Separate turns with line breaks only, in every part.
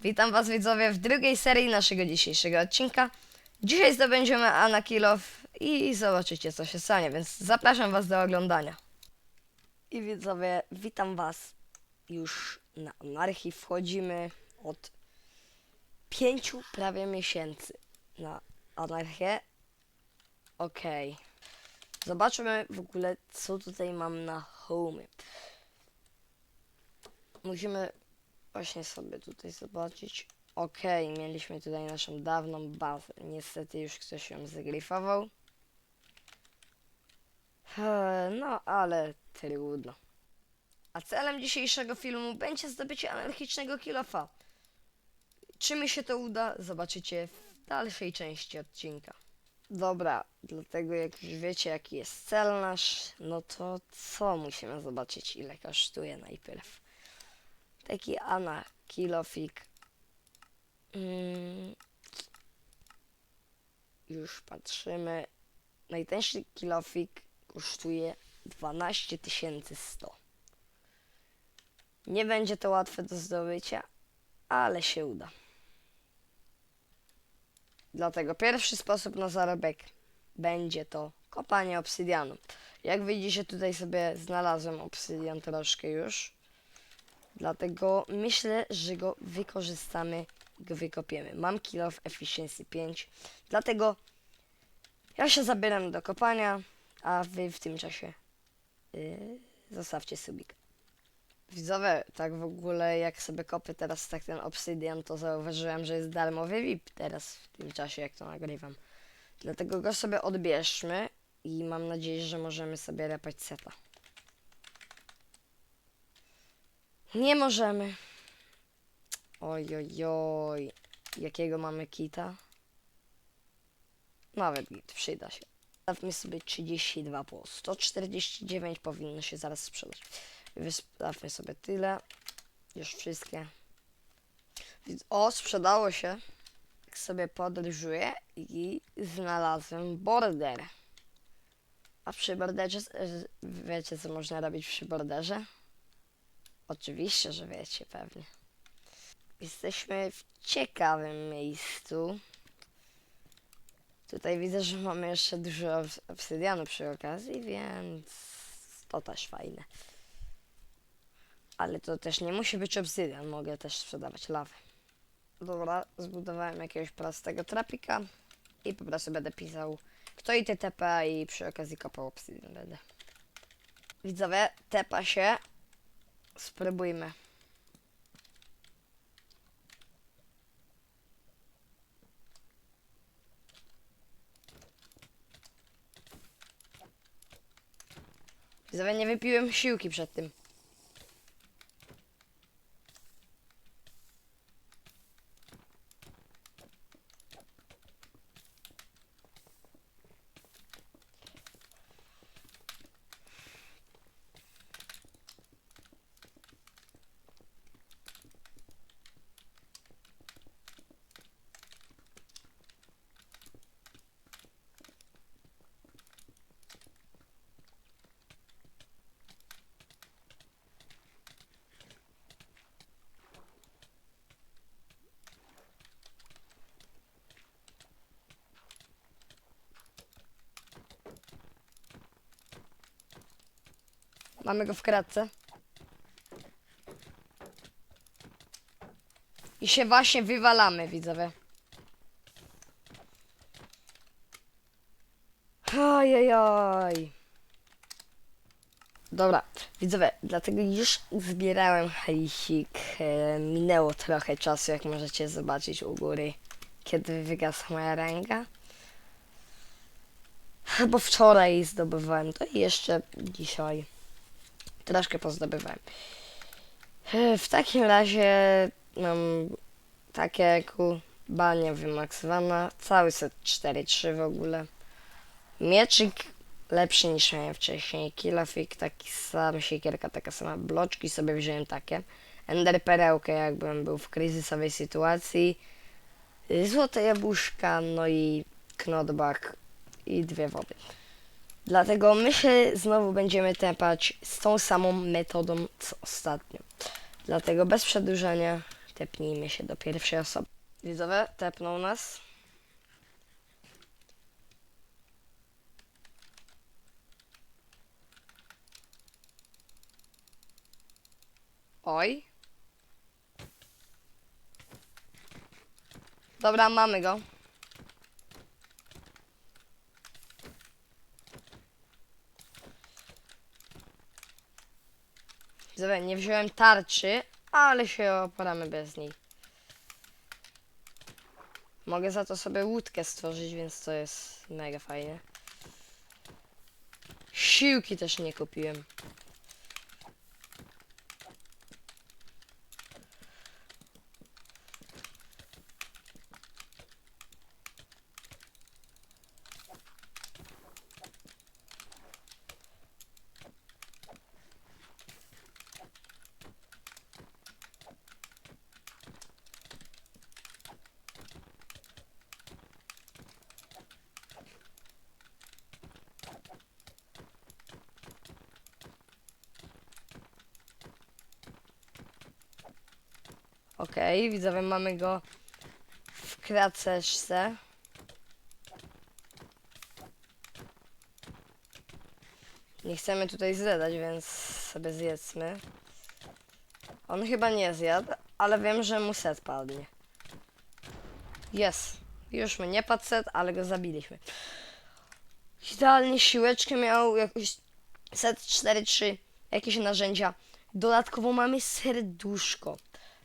Witam Was widzowie w drugiej serii naszego dzisiejszego odcinka. Dzisiaj zdobędziemy Anakilow i zobaczycie co się stanie, więc zapraszam Was do oglądania. I widzowie, witam Was już na anarchii. Wchodzimy od pięciu prawie miesięcy na anarchię. Okej. Zobaczmy w ogóle co tutaj mam na home. Musimy właśnie sobie tutaj zobaczyć. Okej, mieliśmy tutaj naszą dawną bazę. Niestety już ktoś ją zgryfował. No, ale trudno. A celem dzisiejszego filmu będzie zdobycie anarchicznego kilofa. Czy mi się to uda, zobaczycie w dalszej części odcinka. Dobra, dlatego jak już wiecie jaki jest cel nasz, no to co musimy zobaczyć ile kosztuje najpierw. Taki Ana kilofik. Mm. Już patrzymy. Najtańszy kilofik kosztuje 12 100. Nie będzie to łatwe do zdobycia, ale się uda. Dlatego pierwszy sposób na zarobek będzie to kopanie obsydianu. Jak widzicie tutaj sobie znalazłem obsydian troszkę już. Dlatego myślę, że go wykorzystamy go wykopiemy. Mam kill of efficiency 5, dlatego ja się zabieram do kopania, a wy w tym czasie yy, zostawcie subik. Widzowie, tak w ogóle jak sobie kopię teraz tak ten obsydian, to zauważyłem, że jest darmowy VIP teraz w tym czasie jak to nagrywam. Dlatego go sobie odbierzmy i mam nadzieję, że możemy sobie repać seta. Nie możemy. Oj, oj, oj. Jakiego mamy kita? Nawet git, przyda się. Stawmy sobie 32 po 149 powinno się zaraz sprzedać. Wystawmy sobie tyle. Już wszystkie. O, sprzedało się. Tak sobie podróżuję i znalazłem border. A przy borderze, wiecie co można robić przy borderze? Oczywiście, że wiecie pewnie. Jesteśmy w ciekawym miejscu. Tutaj widzę, że mamy jeszcze dużo obs- obsydianu przy okazji, więc to też fajne. Ale to też nie musi być obsydian, mogę też sprzedawać lawę. Dobra, zbudowałem jakiegoś prostego trapika i po prostu będę pisał kto i TTP i przy okazji kopał obsydian będę. Widzowie, tepa się. Spróbujmy. Widzowie, nie wypiłem siłki przed tym. Mamy go w kratce. I się właśnie wywalamy, widzowie. Ojojoj. Dobra, widzowie, dlatego już zbierałem hajsik. E, minęło trochę czasu, jak możecie zobaczyć u góry, kiedy wygasła moja ręka. Bo wczoraj zdobywałem to i jeszcze dzisiaj troszkę pozdobywałem. W takim razie mam takie kubanie wymaksowana, cały set 4-3 w ogóle. Mieczyk lepszy niż miałem wcześniej, kilofik taki sam, siekierka taka sama, bloczki sobie wziąłem takie. Ender perełkę jakbym był w kryzysowej sytuacji. Złote jabłuszka, no i knotbach i dwie wody. Dlatego my się znowu będziemy tepać z tą samą metodą co ostatnio. Dlatego bez przedłużania tepnijmy się do pierwszej osoby. Widzowie, tepnął nas. Oj. Dobra, mamy go. Widzowie, nie wziąłem tarczy, ale się oporamy bez niej. Mogę za to sobie łódkę stworzyć, więc to jest mega fajnie. Siłki też nie kupiłem. Okej, widzowie, mamy go w kraceczce. Nie chcemy tutaj zjadać, więc sobie zjedzmy. On chyba nie zjadł, ale wiem, że mu set padnie. Jest. Już my nie padł set, ale go zabiliśmy. Idealnie siłeczkę miał, jakoś set 4-3, jakieś narzędzia. Dodatkowo mamy serduszko.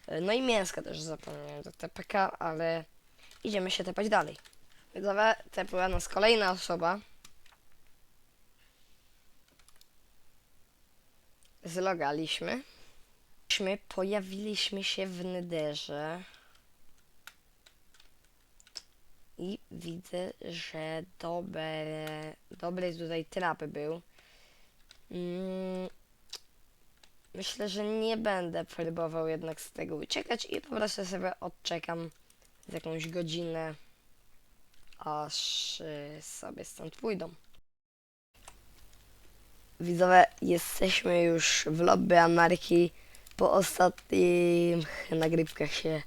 E, No i mięska też zapomniałem do TPK, ale idziemy się tepać dalej. Widzowie, tepła nas kolejna osoba. Zlogaliśmy. Pojawiliśmy się w Nederze. I widzę, że dobre, dobry tutaj trap był. Mm, Myślę, że nie będę próbował jednak z tego uciekać i po prostu sobie odczekam z jakąś godzinę, aż y, sobie stąd pójdą. Widzowie, jesteśmy już w lobby anarchii. Po ostatnich nagrywkach się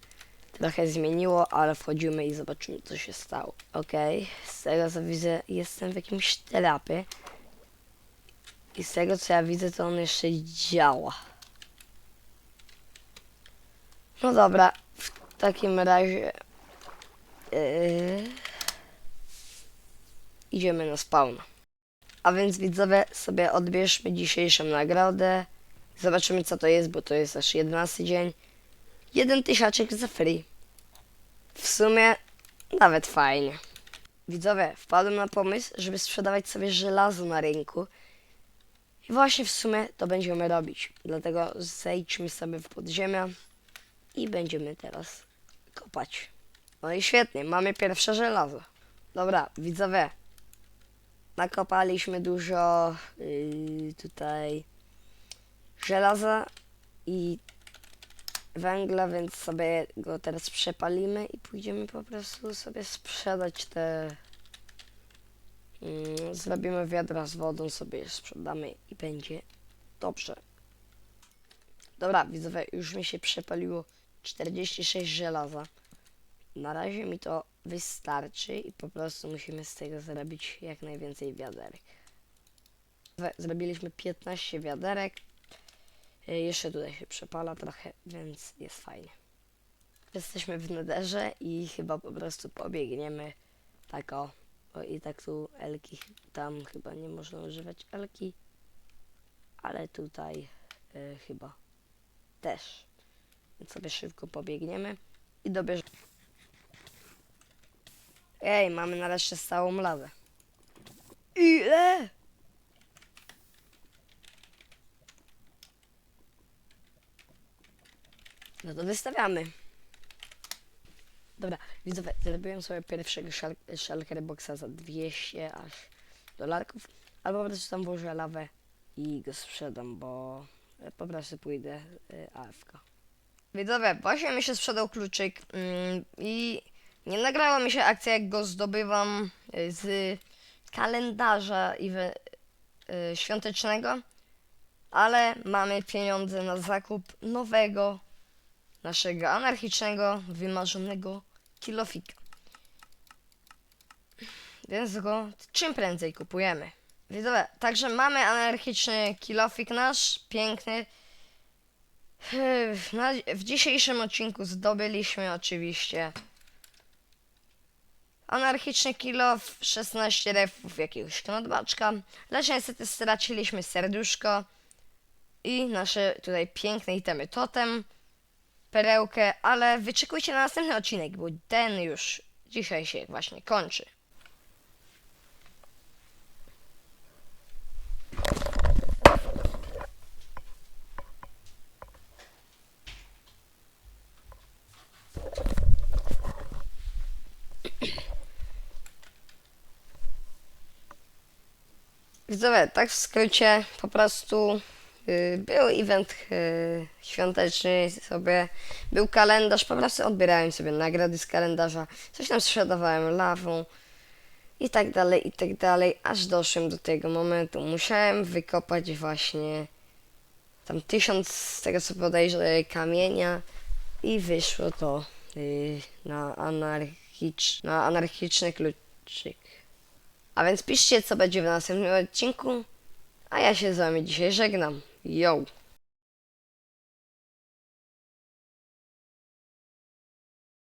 trochę zmieniło, ale wchodzimy i zobaczymy co się stało. Okej, z tego co widzę jestem w jakimś terapie. I z tego co ja widzę, to on jeszcze działa. No dobra, w takim razie yy, idziemy na spawn. A więc widzowie, sobie odbierzmy dzisiejszą nagrodę. Zobaczymy co to jest, bo to jest aż 11 dzień. Jeden tysiaczek za free. W sumie nawet fajnie. Widzowie, wpadłem na pomysł, żeby sprzedawać sobie żelazo na rynku. I właśnie w sumie to będziemy robić. Dlatego zejdźmy sobie w podziemia i będziemy teraz kopać. No i świetnie, mamy pierwsze żelazo. Dobra, widzowie. Nakopaliśmy dużo yy, tutaj żelaza i węgla, więc sobie go teraz przepalimy i pójdziemy po prostu sobie sprzedać te Mm, Zrobimy wiadra z wodą, sobie sprzedamy i będzie dobrze. Dobra, widzowie, już mi się przepaliło 46 żelaza. Na razie mi to wystarczy i po prostu musimy z tego zrobić jak najwięcej wiaderek. Zrobiliśmy 15 wiaderek. Y, Jeszcze tutaj się przepala trochę, więc jest fajnie. Jesteśmy w nederze i chyba po prostu pobiegniemy tak o. O i tak tu elki, tam chyba nie można używać elki, ale tutaj y, chyba też. Więc sobie szybko pobiegniemy i dobierzemy. Ej, mamy nareszcie stałą lawę. Ile? No to wystawiamy. Dobra, widzowie, zrobiłem sobie pierwszego shul- shulker boxa za 200 aż dolarków, albo po prostu tam włożę lawę i go sprzedam, bo e, po prostu pójdę y, AFK. Widzowie, właśnie mi się sprzedał kluczyk mm, i nie nagrała mi się akcja, jak go zdobywam y, z kalendarza i y, świątecznego, ale mamy pieniądze na zakup nowego naszego anarchicznego, wymarzonego kilofika. Więc go czym prędzej kupujemy. Widzowie, także mamy anarchiczny kilofik nasz, piękny. W dzisiejszym odcinku zdobyliśmy oczywiście anarchiczny kilof, 16 refów jakiegoś knotbaczka, lecz niestety straciliśmy serduszko i nasze tutaj piękne itemy totem, perełkę, ale wyczekujcie na następny odcinek, bo ten już dzisiaj się właśnie kończy. Widzowie, tak w skrócie, po prostu był event y, świąteczny sobie, był kalendarz, po prostu odbierałem sobie nagrody z kalendarza, coś tam sprzedawałem lawą i tak dalej, i tak dalej, aż doszłem do tego momentu. Musiałem wykopać właśnie tam tysiąc, z tego co podejrzę, kamienia i wyszło to y, na, anarchicz, na anarchiczny kluczyk. A więc piszcie, co będzie w następnym odcinku. A ja się z wami dzisiaj żegnam. Yo!